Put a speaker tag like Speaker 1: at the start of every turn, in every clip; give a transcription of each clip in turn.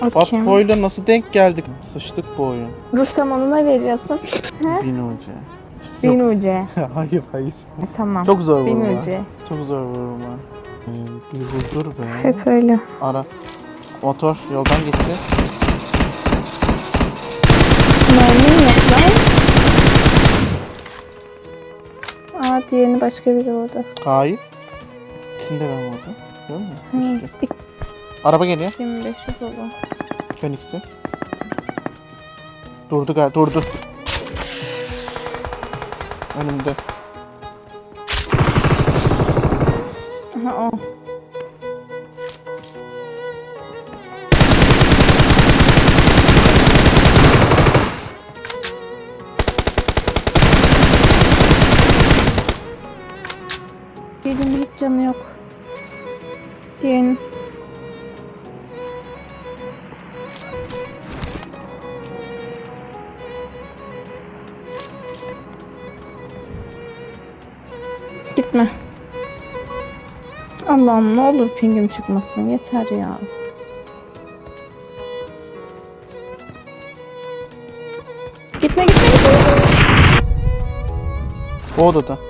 Speaker 1: Kim?
Speaker 2: Fatfo'yla nasıl denk geldik? Sıçtık bu oyun.
Speaker 1: Rustam onu ne veriyorsun?
Speaker 2: Bin ucu.
Speaker 1: Bin ucu.
Speaker 2: hayır hayır.
Speaker 1: E, tamam.
Speaker 2: Çok zor
Speaker 1: Bin
Speaker 2: vurma.
Speaker 1: ucu.
Speaker 2: Çok zor vurma. Ee, bir huzur be.
Speaker 1: Hep öyle.
Speaker 2: Ara. Motor yoldan geçti.
Speaker 1: Mermim yok lan. Aa diğerini başka biri vurdu.
Speaker 2: K'yı. İkisini de ben vurdum. Görüyor musun? Üstü. Araba geliyor.
Speaker 1: 25 oldu.
Speaker 2: Phoenix'i. Durdu gal durdu. Önümde.
Speaker 1: Aha o. Birinin hiç canı yok. Diğerinin. Allah'ım ne olur pingim çıkmasın yeter ya. Gitme gitme gitme.
Speaker 2: O odada.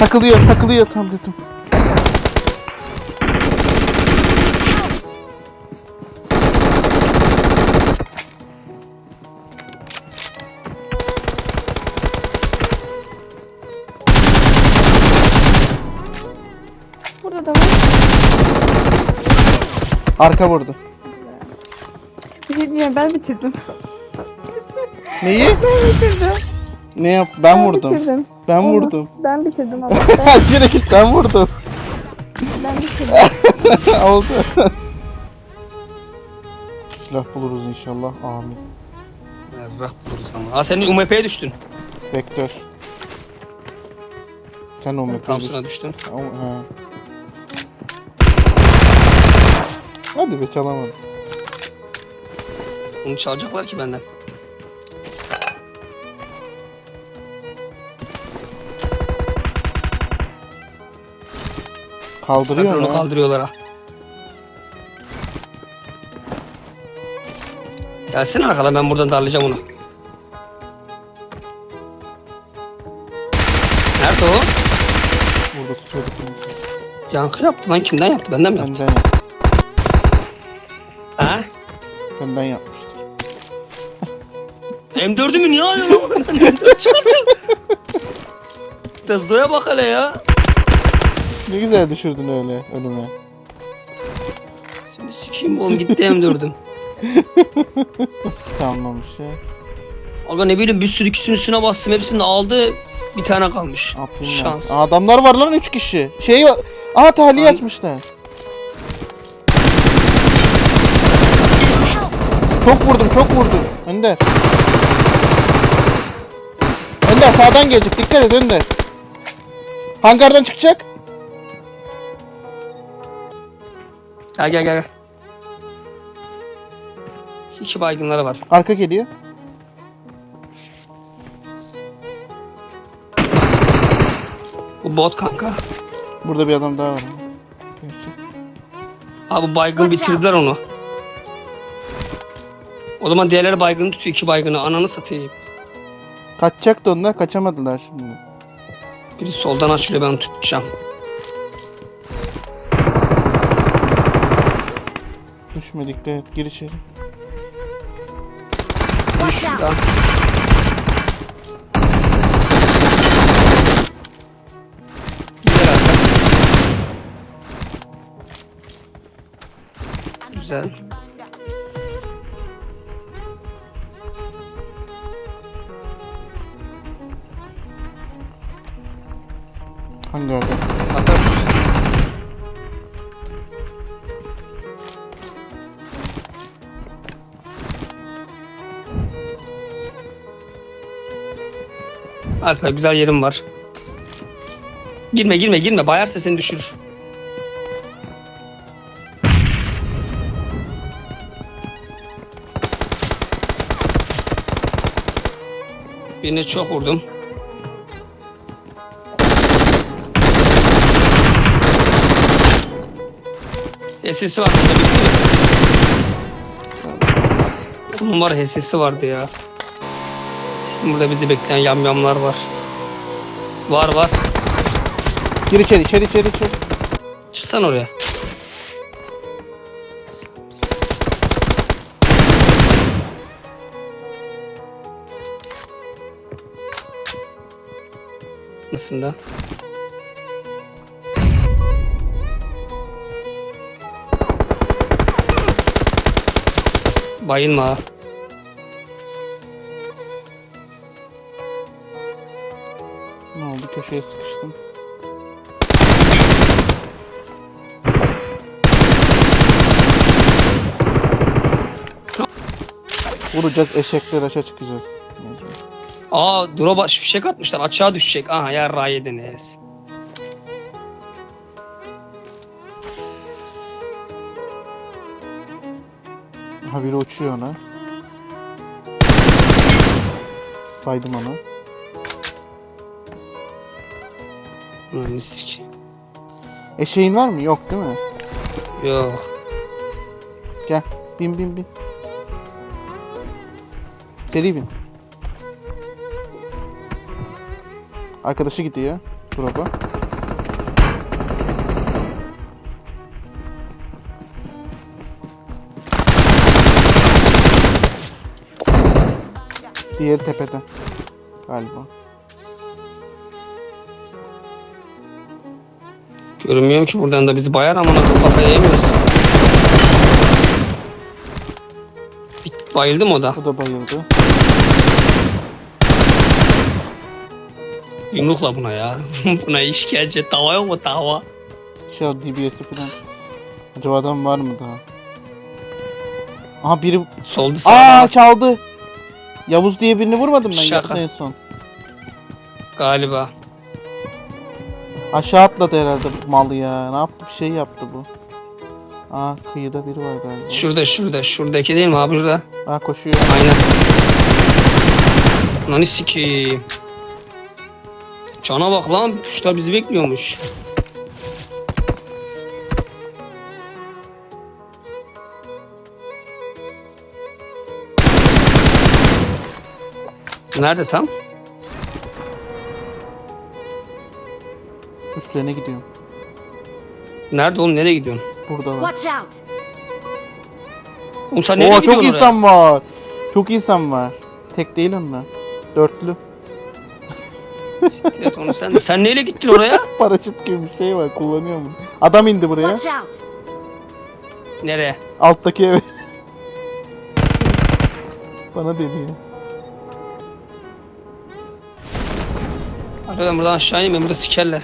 Speaker 2: Takılıyor takılıyor tabletim.
Speaker 1: Burada da var.
Speaker 2: Arka vurdu.
Speaker 1: Bir şey diyeceğim ben bitirdim.
Speaker 2: Neyi?
Speaker 1: Ben bitirdim.
Speaker 2: Ne yap? Ben vurdum.
Speaker 1: Bitirdim.
Speaker 2: Ben
Speaker 1: Ama
Speaker 2: vurdum.
Speaker 1: Ben bitirdim ama ben,
Speaker 2: Direkt ben vurdum.
Speaker 1: ben bitirdim.
Speaker 2: Oldu. Silah buluruz inşallah. Amin.
Speaker 3: Rah buluruz ama. Aa senin UMP'ye düştün.
Speaker 2: Vektör. Sen o mepeyi
Speaker 3: Thompson'a düştün.
Speaker 2: Ama, he. Hadi be çalamadım.
Speaker 3: Onu çalacaklar ki benden.
Speaker 2: Kaldırıyor
Speaker 3: Onu
Speaker 2: mu?
Speaker 3: kaldırıyorlar ha. Gelsin arkadan ben buradan darlayacağım onu. Nerede o?
Speaker 2: Burada tutuyorduk.
Speaker 3: Yankı yaptı lan kimden yaptı? Benden mi yaptı?
Speaker 2: Benden, yap-
Speaker 3: Ha?
Speaker 2: benden yapmıştır.
Speaker 3: M4'ü mü niye alıyor lan? Ben M4 çıkartacağım. Tezoya bak hele ya.
Speaker 2: Ne güzel düşürdün öyle önüme.
Speaker 3: Şimdi sikeyim oğlum gitti M4'üm.
Speaker 2: Nasıl kit almamış ya?
Speaker 3: Aga ne bileyim bir sürü ikisinin üstüne bastım hepsini aldı. Bir tane kalmış.
Speaker 2: Atayım
Speaker 3: Şans.
Speaker 2: Aa, adamlar var lan 3 kişi. Şey Aa tahliye
Speaker 3: Ay.
Speaker 2: açmışlar. Çok vurdum çok vurdum. Önder. Önder sağdan gelecek dikkat et Önder. Hangardan çıkacak.
Speaker 3: Gel gel gel. İki baygınları var.
Speaker 2: Arka geliyor.
Speaker 3: Bu bot kanka.
Speaker 2: Burada bir adam daha var.
Speaker 3: Bu baygın bitirdiler onu. O zaman diğerleri baygını tutuyor iki baygını. Ananı satayım.
Speaker 2: Kaçacaktı onlar kaçamadılar şimdi.
Speaker 3: Biri soldan açılıyor ben tutacağım.
Speaker 2: Düşme dikkat et gir içeri.
Speaker 4: Out!
Speaker 3: şurada. Güzel arka. Güzel. Alper güzel yerim var. Girme girme girme. Bayarsa seni düşürür. Birine çok vurdum. HS'si var burada bitti? Bunun var HS'si vardı ya. Bizim burada bizi bekleyen yamyamlar var. Var var.
Speaker 2: Gir içeri içeri içeri içeri.
Speaker 3: Çıksan oraya. Nasıl da? Bayılma.
Speaker 2: Köşeye sıkıştım. Vuracağız eşekler aşağı çıkacağız.
Speaker 3: Aa drop'a fişek atmışlar aşağı düşecek. Aha yarrağı yediniz.
Speaker 2: Ha biri uçuyor ona. Saydım onu.
Speaker 3: Misik.
Speaker 2: Eşeğin var mı? Yok değil mi?
Speaker 3: Yok.
Speaker 2: Gel. Bin bin bin. Seri bin. Arkadaşı gidiyor. Drop'a. Diğeri tepede. Galiba.
Speaker 3: Görünmüyorum ki buradan da bizi bayar ama nasıl kafaya yemiyoruz. Bit- Bayıldım o da.
Speaker 2: O da bayıldı.
Speaker 3: Yumrukla buna ya. buna işkence. Tava yok mu tava?
Speaker 2: Şey o DBS'i falan. Acaba adam var mı daha? Aha biri...
Speaker 3: Soldu sağda.
Speaker 2: Aa çaldı. Yavuz diye birini vurmadım ben
Speaker 3: Şaka.
Speaker 2: En son.
Speaker 3: Galiba.
Speaker 2: Aşağı atladı herhalde bu mal ya. Ne yaptı? Bir şey yaptı bu. Aa kıyıda biri var galiba.
Speaker 3: Şurada şurada. Şuradaki değil mi abi şurada?
Speaker 2: Aa koşuyor.
Speaker 3: Aynen. Lan sikeyim. Cana bak lan. Tuşlar bizi bekliyormuş. Nerede tam?
Speaker 2: Üstlerine gidiyorum.
Speaker 3: Nerede oğlum? Nereye gidiyorsun?
Speaker 2: Buradalar.
Speaker 4: Watch out!
Speaker 3: Oğlum sen nereye
Speaker 2: Oo
Speaker 3: gidiyorsun
Speaker 2: çok
Speaker 3: oraya?
Speaker 2: insan var. Çok insan var. Tek değil onlar. Dörtlü.
Speaker 3: Evet oğlum sen, sen neyle gittin oraya?
Speaker 2: Paraşüt gibi bir şey var. Kullanıyor mu? Adam indi buraya.
Speaker 4: Watch out!
Speaker 3: Nereye?
Speaker 2: Alttaki eve. Bana deniyor.
Speaker 3: Arkadan buradan aşağı ineyim burada sikerler.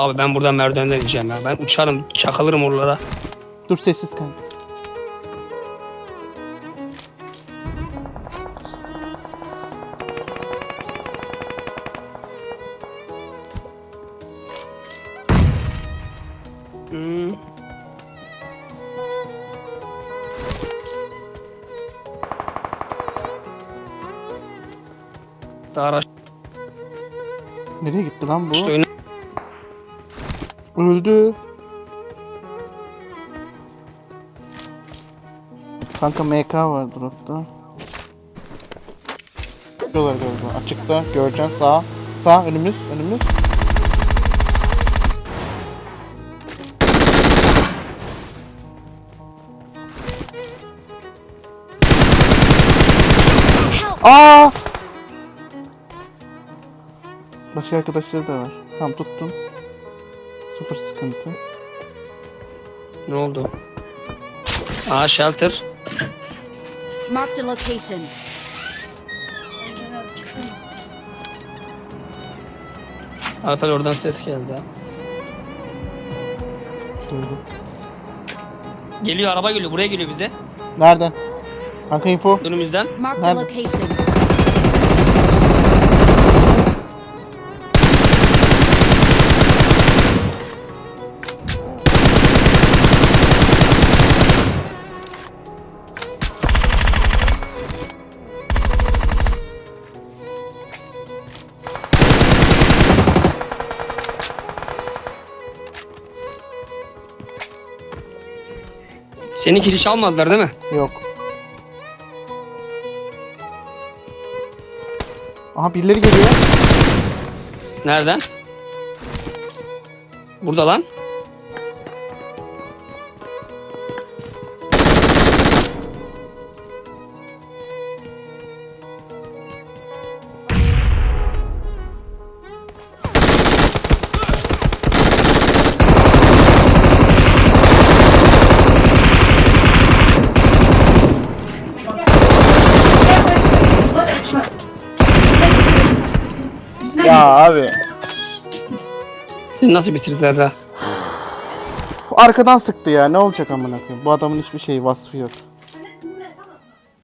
Speaker 3: Abi ben buradan merdivenden ineceğim ya. Ben uçarım, çakılırım oralara.
Speaker 2: Dur sessiz kanka.
Speaker 3: Hmm. Daha araç
Speaker 2: Nereye gitti lan bu?
Speaker 3: işte oyna.
Speaker 2: Öldü. Kanka MK var dropta. Diyorlar galiba. Açıkta göreceksin sağ. Sağ önümüz önümüz. Aa! Başka arkadaşları da var. Tamam tuttum. Sıfır sıkıntı.
Speaker 3: Ne oldu? Aa shelter.
Speaker 4: Marked a location.
Speaker 3: Alper oradan ses geldi. ha.
Speaker 2: Duydum.
Speaker 3: Geliyor araba geliyor buraya geliyor bize.
Speaker 2: Nereden? Kanka info.
Speaker 3: Önümüzden.
Speaker 4: Marked a
Speaker 2: Nerede?
Speaker 4: location.
Speaker 3: Seni kiliş almadılar değil mi?
Speaker 2: Yok. Aha birileri geliyor.
Speaker 3: Nereden? Burada lan.
Speaker 2: Abi.
Speaker 3: Seni nasıl bitirdiler ha?
Speaker 2: Arkadan sıktı ya. Ne olacak amına koyayım? Bu adamın hiçbir şeyi vasfı yok.